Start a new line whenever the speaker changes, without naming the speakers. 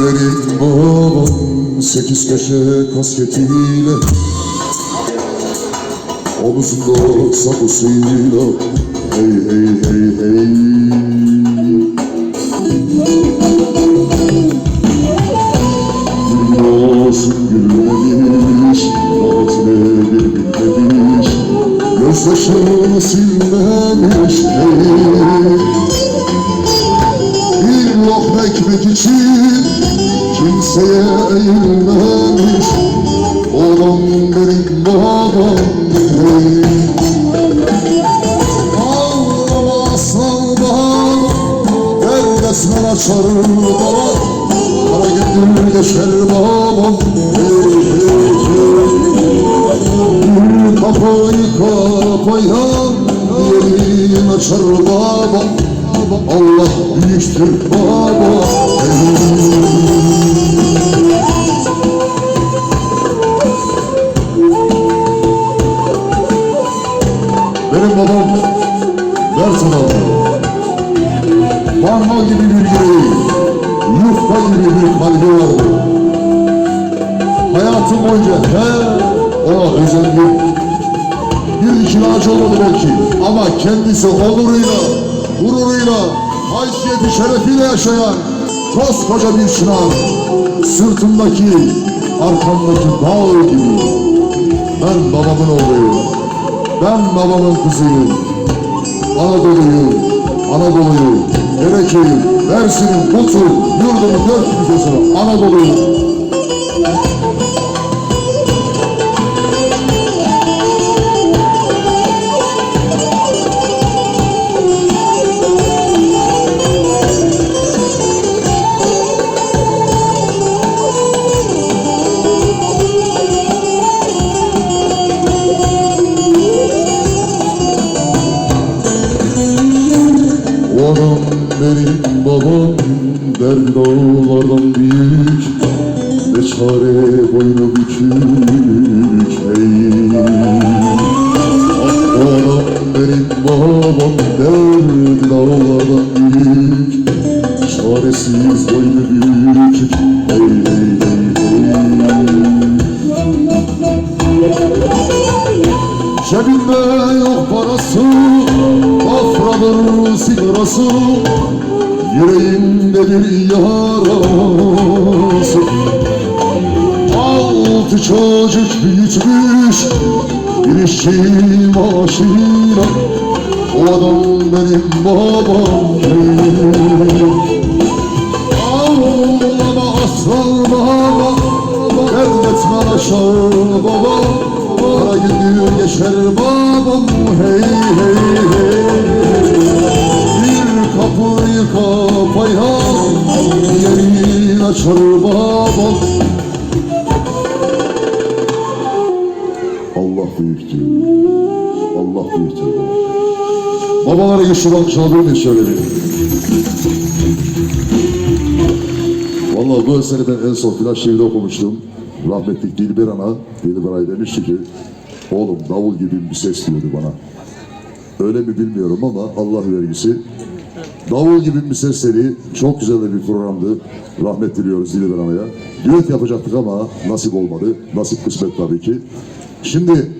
benim babam Sekiz köşe kasketiyle. Omuzunda sakosuyla Hey hey hey hey. Dünyası gülmemiş Tatile bir bilmemiş. Gözyaşını silmemiş hey için kimseye eğilmemiş Oğlum benim babam hey. Ağlama aslan babam Neredesin açar baba Kara gündür geçer babam hey, hey, hey. Kapayan Yerin açar baba Allah büyüktür baba Benim babam Mersin abi Parma gibi bir yüreği Yufka gibi bir kalbi vardı. Hayatım boyunca he ona özendim bir kiracı olmadı belki. Ama kendisi onuruyla, haysiyeti şerefiyle yaşayan koskoca bir çınar. Sırtımdaki, arkamdaki dağ gibi. Ben babamın oğluyum. Ben babamın kızıyım. Anadolu'yum, Anadolu'yum, Ereke'yim, Mersin'im, Kutu, yurdumun dört köşesine Anadolu'yum. Benim babam Derdi dağlardan büyük Ve çare boynu bükük Ey Ah adam benim babam Derdi dağlardan büyük Çaresiz boynu bükük ey Cebinde yok parası Afradır sigarası Yüreğindedir yarası Altı çocuk büyütmüş Bir işçi maaşıyla O adam benim babam Ağlama aslan baba Devletmen aşağı baba. Kara gündür geçer babam hey hey kapıyı kapayan Yerin açar babam Allah büyüktür Allah büyüktür Babalara geçiren çaldığını söyledim Vallahi bu eseri ben en son Flash TV'de okumuştum. Rahmetlik Dilber Ana, Dilber Ay demişti ki, oğlum davul gibi bir ses diyordu bana. Öyle mi bilmiyorum ama Allah vergisi. Davul gibi bir sesleri çok güzel bir programdı. Rahmet diliyoruz Dilber Ana'ya. Düet yapacaktık ama nasip olmadı. Nasip kısmet tabii ki. Şimdi